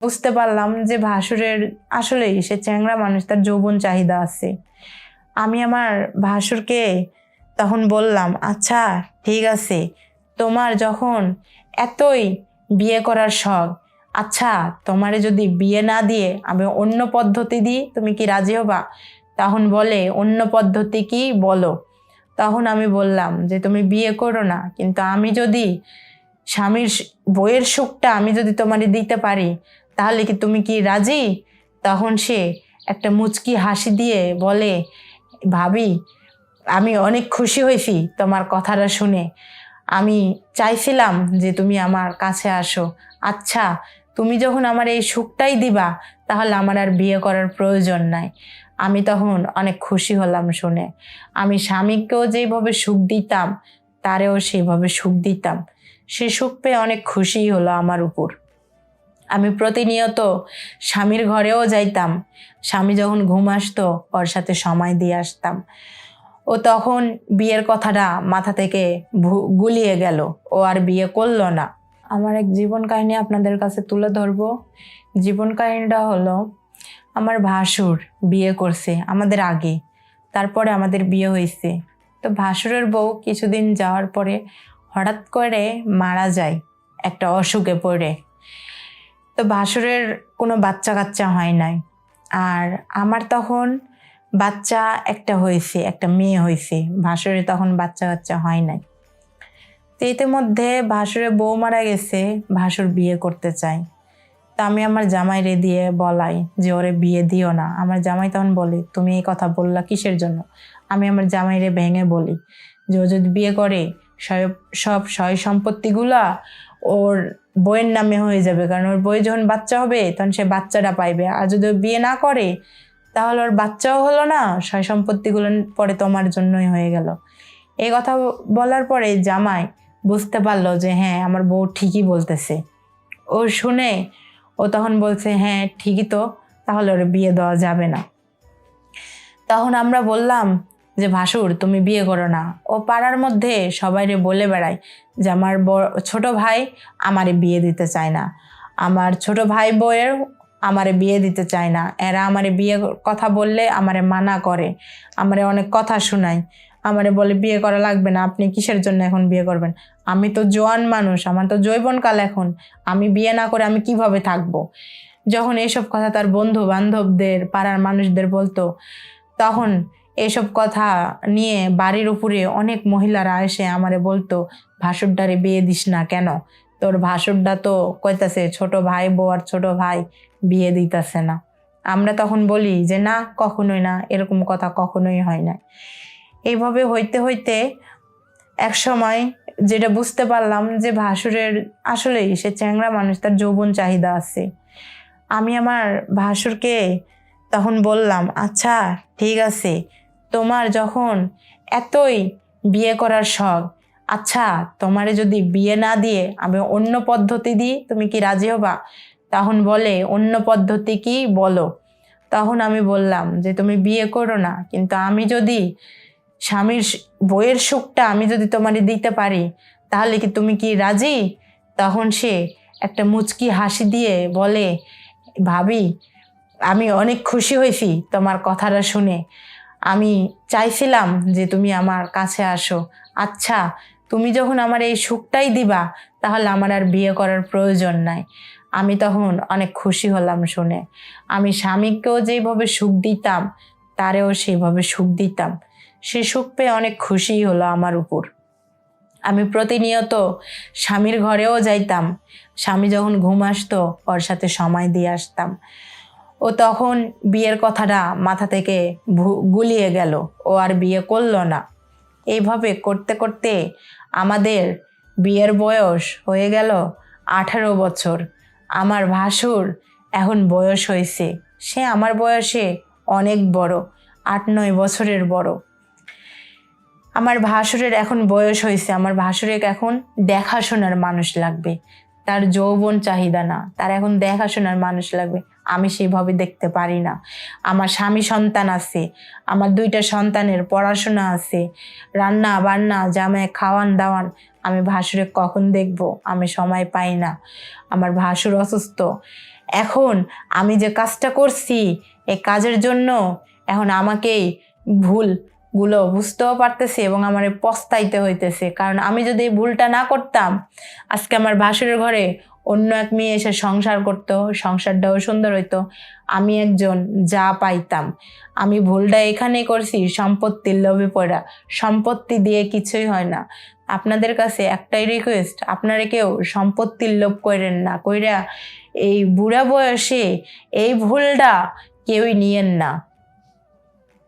বুঝতে পারলাম যে ভাসুরের আসলেই সে চ্যাংরা মানুষ, তার যৌবন চাহিদা আছে। আমি আমার ভাসুরকে তখন বললাম আচ্ছা ঠিক আছে। তোমার যখন এতই বিয়ে করার শখ আচ্ছা তোমারে যদি বিয়ে না দিয়ে আমি অন্য পদ্ধতি দিই, তুমি কি রাজি হবা? তখন বলে, অন্য পদ্ধতি কি বলো? তখন আমি বললাম যে, তুমি বিয়ে করো না, কিন্তু আমি যদি স্বামীর বইয়ের সুখটা আমি যদি তোমারে দিতে পারি তাহলে কি তুমি কি রাজি? তখন সে একটা মুচকি হাসি দিয়ে বলে, ভাবি, আমি অনেক খুশি হয়েছি তোমার কথাটা শুনে। আমি চাইছিলাম যে তুমি আমার কাছে আসো। আচ্ছা তুমি যখন আমার এই সুখটাই দিবা, তাহলে আমার আর বিয়ে করার প্রয়োজন নাই। আমি তখন অনেক খুশি হলাম শুনে। আমি স্বামীকেও যেভাবে সুখ দিতাম, তারেও সেইভাবে সুখ দিতাম। সে সুখ পেয়ে অনেক খুশি হলো আমার উপর। আমি প্রতিনিয়ত স্বামীর ঘরেও যাইতাম। স্বামী যখন ঘুম আসতো, ওর সাথে সময় দিয়ে আসতাম। ও তখন বিয়ের কথাটা মাথা থেকে গুলিয়ে গেল। ও আর বিয়ে করল না। আমার এক জীবন কাহিনী আপনাদের কাছে তুলে ধরবো। জীবন কাহিনীটা হলো, আমার ভাসুর বিয়ে করছে আমাদের আগে, তারপরে আমাদের বিয়ে হয়েছে। তো ভাসুরের বউ কিছুদিন যাওয়ার পরে হঠাৎ করে মারা যায়, একটা অসুখে পড়ে। তো ভাসুরের কোনো বাচ্চা কাচ্চা হয় নাই। আর আমার তখন বাচ্চা একটা হয়েছে, একটা মেয়ে হয়েছে ভাসুরের তখন বাচ্চা কাচ্চা হয় নাই। তো ইতিমধ্যে ভাসুরের বউ মারা গেছে ভাসুর বিয়ে করতে চাই। তা আমি আমার জামাই রে দিয়ে বলাই যে, ওরে বিয়ে দিও না। আমার জামাই তখন বলে, তুমি এই কথা বললা কিসের জন্য? আমি আমার জামাইরে ভেঙে বলি যে, ও যদি বিয়ে করে সব সব সয় সম্পত্তিগুলা ওর বইয়ের নামে হয়ে যাবে, কারণ ওর বই যখন বাচ্চা হবে, তখন সে বাচ্চাটা পাইবে। আর যদি বিয়ে না করে, তাহলে ওর বাচ্চাও হলো না সয় সম্পত্তিগুলো পরে তোমার জন্যই হয়ে গেল। এই কথা বলার পরে জামাই বুঝতে পারল যে হ্যাঁ আমার বউ ঠিকই বলতেছে। ও শুনে, ও তখন বলছে হ্যাঁ ঠিকই তো, তাহলে ওর বিয়ে দেওয়া যাবে না। তখন আমরা বললাম যে, ভাসুর, তুমি বিয়ে করো না। ও পাড়ার মধ্যে সবাইরে বলে বেড়ায় যে, আমার ছোট ভাই আমারে বিয়ে দিতে চায় না। আমার ছোট ভাই বউয়ের আমারে বিয়ে দিতে চায় না। এরা আমারে বিয়ে কথা বললে আমারে মানা করে, আমারে অনেক কথা শোনায়। আমারে বলে, বিয়ে করা লাগবে না, আপনি কিসের জন্য এখন বিয়ে করবেন? আমি তো জোয়ান মানুষ, আমার তো যৌবনকাল এখন। আমি বিয়ে না করে আমি কীভাবে থাকব? যখন এইসব কথা তার বন্ধু বান্ধবদের পাড়ার মানুষদের বলতো, তখন এসব কথা নিয়ে বাড়ির উপরে অনেক মহিলারা এসে আমারে বলতো, ভাসুরডারে বিয়ে দিস না কেন? তোর ভাসুরডা তো কইতাছে ছোট ভাই বউ আর ছোট ভাই বিয়ে দিতাছে না। আমরা তখন বলি যে, না, কখনোই না, এরকম কথা কখনোই হয় না। এইভাবে হইতে হইতে এক সময় যেটা বুঝতে পারলাম যে, ভাসুরের আসলেই সে চ্যাংরা মানুষ, তার যৌবন চাহিদা আছে। আমি আমার ভাসুরকে তখন বললাম আচ্ছা ঠিক আছে তোমার যখন এতই বিয়ে করার শখ আচ্ছা তোমারে যদি বিয়ে না দিয়ে আমি অন্য পদ্ধতি দিই, তুমি কি রাজি হবা? তখন বলে, অন্য পদ্ধতি কি বলো? তখন আমি বললাম যে, তুমি বিয়ে করো না, কিন্তু আমি যদি স্বামীর বইয়ের সুখটা আমি যদি তোমারে দিতে পারি, তাহলে কি তুমি কি রাজি? তখন সে একটা মুচকি হাসি দিয়ে বলে, ভাবি, আমি অনেক খুশি হয়েছি তোমার কথাটা শুনে। আমি চাইছিলাম যে তুমি আমার কাছে আসো। আচ্ছা তুমি যখন আমার এই সুখটাই দিবা, তাহলে আমার আর বিয়ে করার প্রয়োজন নাই। আমি তখন অনেক খুশি হলাম শুনে। আমি স্বামীকেও যেভাবে সুখ দিতাম, তারেও সেইভাবে সুখ দিতাম। সে সুখ পেয়ে অনেক খুশি হলো আমার উপর। আমি প্রতিনিয়ত স্বামীর ঘরেও যাইতাম। স্বামী যখন ঘুম আসতো, ওর সাথে সময় দিয়ে আসতাম। ও তখন বিয়ের কথাটা মাথা থেকে গুলিয়ে গেল। ও আর বিয়ে করল না। এইভাবে করতে করতে আমাদের বিয়ের বয়স হয়ে গেল আঠারো বছর। আমার ভাসুর এখন বয়স হয়েছে। সে আমার বয়সে অনেক বড়, আট নয় বছরের বড়। আমার ভাসুরের এখন বয়স হয়েছে। আমার ভাসুরের এখন দেখাশোনার মানুষ লাগবে। তার যৌবন চাহিদা না। তার এখন দেখাশোনার মানুষ লাগবে। আমি সেইভাবে দেখতে পারি না। আমার স্বামী সন্তান আছে, আমার দুইটা সন্তানের পড়াশোনা আছে, রান্না বান্না, জামাই খাওয়ান দাওয়ান, আমি ভাসুরে কখন দেখব? আমি সময় পাই না। আমার ভাসুর অসুস্থ। এখন আমি যে কাজটা করছি এই কাজের জন্য এখন আমাকেই ভুলগুলো বুঝতেও পারতেছি এবং আমার পস্তাইতে হইতেছে। কারণ আমি যদি এই ভুলটা না করতাম, আজকে আমার ভাসুরের ঘরে অন্য এক মেয়ে এসে সংসার করতো, সংসারটাও সুন্দর হইতো। আমি একজন যা পাইতাম। আমি ভুলটা এখানেই করছি, সম্পত্তির লোভে পড়া। সম্পত্তি দিয়ে কিছুই হয় না। আপনাদের কাছে একটাই রিকোয়েস্ট আপনারা কেউ সম্পত্তির লোভ করেন না, কইরা এই বুড়া বয়সে এই ভুলটা কেউই নিয়েন না।